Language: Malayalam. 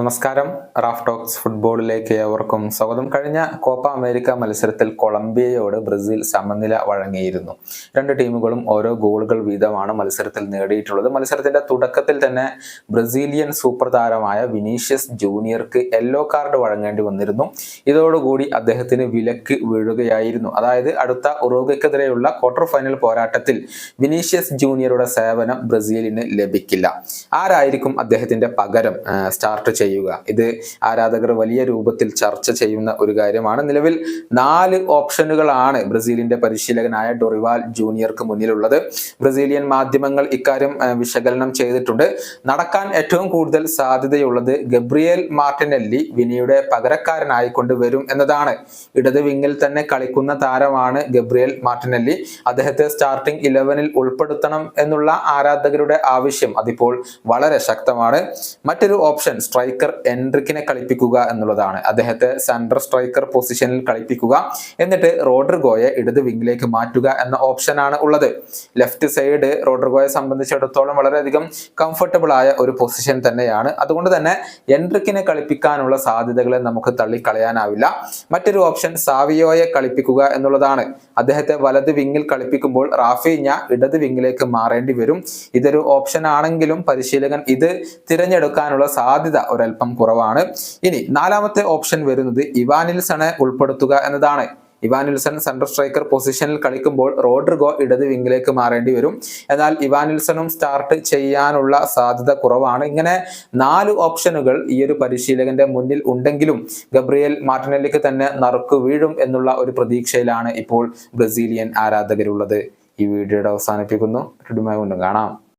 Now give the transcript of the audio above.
നമസ്കാരം. റാഫ് ടോക്സ് ഫുട്ബോളിലേക്ക് ഏവർക്കും സ്വാഗതം. കഴിഞ്ഞ കോപ്പ അമേരിക്ക മത്സരത്തിൽ കൊളംബിയയോട് ബ്രസീൽ സമനില വഴങ്ങിയിരുന്നു. രണ്ട് ടീമുകളും ഓരോ ഗോളുകൾ വീതമാണ് മത്സരത്തിൽ നേടിയിട്ടുള്ളത്. മത്സരത്തിന്റെ തുടക്കത്തിൽ തന്നെ ബ്രസീലിയൻ സൂപ്പർ താരമായ വിനീഷ്യസ് ജൂനിയർക്ക് യെല്ലോ കാർഡ് വഴങ്ങേണ്ടി വന്നിരുന്നു. ഇതോടുകൂടി അദ്ദേഹത്തിന് വിലക്ക് വീഴുകയായിരുന്നു. അതായത് അടുത്ത ഉറോഗയ്ക്കെതിരെയുള്ള ക്വാർട്ടർ ഫൈനൽ പോരാട്ടത്തിൽ വിനീഷ്യസ് ജൂനിയറുടെ സേവനം ബ്രസീലിന് ലഭിക്കില്ല. ആരായിരിക്കും അദ്ദേഹത്തിന്റെ പകരം സ്റ്റാർട്ട് ചെയ്യുക ഇത് ആരാധകർ വലിയ രൂപത്തിൽ ചർച്ച ചെയ്യുന്ന ഒരു കാര്യമാണ്. നിലവിൽ നാല് ഓപ്ഷനുകളാണ് ബ്രസീലിന്റെ പരിശീലകനായ ഡൊറിവാൽ ജൂനിയർക്ക് മുന്നിലുള്ളത്. ബ്രസീലിയൻ മാധ്യമങ്ങൾ ഇക്കാര്യം വിശകലനം ചെയ്തിട്ടുണ്ട്. നടക്കാൻ ഏറ്റവും കൂടുതൽ സാധ്യതയുള്ളത് ഗബ്രിയേൽ മാർട്ടിനെല്ലി വിനിയുടെ പകരക്കാരനായിക്കൊണ്ട് വരും എന്നതാണ്. ഇടത് വിങ്ങിൽ തന്നെ കളിക്കുന്ന താരമാണ് ഗബ്രിയേൽ മാർട്ടിനെല്ലി. അദ്ദേഹത്തെ സ്റ്റാർട്ടിംഗ് ഇലവനിൽ ഉൾപ്പെടുത്തണം എന്നുള്ള ആരാധകരുടെ ആവശ്യം അതിപ്പോൾ വളരെ ശക്തമാണ്. മറ്റൊരു ഓപ്ഷൻ സ്ട്രൈക്കർ എൻട്രിക്കിനെ കളിപ്പിക്കുക എന്നുള്ളതാണ്. അദ്ദേഹത്തെ സെൻട്രൽ സ്ട്രൈക്കർ പൊസിഷനിൽ കളിപ്പിക്കുക. എന്നിട്ട് റോഡ്രിഗോയെ ഇടത് വിങ്ങിലേക്ക് മാറ്റുക എന്ന ഓപ്ഷനാണ് ഉള്ളത്. ലെഫ്റ്റ് സൈഡ് റോഡ്രിഗോയെ സംബന്ധിച്ചിടത്തോളം വളരെയധികം കംഫർട്ടബിൾ ആയ ഒരു പൊസിഷൻ തന്നെയാണ്. അതുകൊണ്ട് തന്നെ എൻട്രിക്കിനെ കളിപ്പിക്കാനുള്ള സാധ്യതകളെ നമുക്ക് തള്ളിക്കളയാനാവില്ല. മറ്റൊരു ഓപ്ഷൻ സാവിയോയെ കളിപ്പിക്കുക എന്നുള്ളതാണ്. അദ്ദേഹത്തെ വലത് വിങ്ങിൽ കളിപ്പിക്കുമ്പോൾ റാഫീഞ്ഞ ഇടത് വിങ്ങിലേക്ക് മാറേണ്ടി വരും. ഇതൊരു ഓപ്ഷൻ ആണെങ്കിലും പരിശീലകൻ ഇത് തിരഞ്ഞെടുക്കാനുള്ള സാധ്യത ഒരല്പം കുറവാണ്. ഇനി നാലാമത്തെ ഓപ്ഷൻ വരുന്നത് ഇവാനിൽസണെ ഉൾപ്പെടുത്തുക എന്നതാണ്. ഇവാനിൽസൺ സെൻട്രൽ സ്ട്രൈക്കർ പൊസിഷനിൽ കളിക്കുമ്പോൾ റോഡ്രിഗോ ഇടത് വിങ്ങിലേക്ക് മാറേണ്ടി വരും. എന്നാൽ ഇവാനിൽസണും സ്റ്റാർട്ട് ചെയ്യാനുള്ള സാധ്യത കുറവാണ്. ഇങ്ങനെ നാല് ഓപ്ഷനുകൾ ഈ ഒരു പരിശീലകന്റെ മുന്നിൽ ഉണ്ടെങ്കിലും ഗബ്രിയേൽ മാർട്ടിനെല്ലിക്ക് തന്നെ നറുക്കു വീഴും എന്നുള്ള ഒരു പ്രതീക്ഷയിലാണ് ഇപ്പോൾ ബ്രസീലിയൻ ആരാധകരുള്ളത്. ഈ വീഡിയോയുടെ അവസാനിപ്പിക്കുന്നു. കാണാം.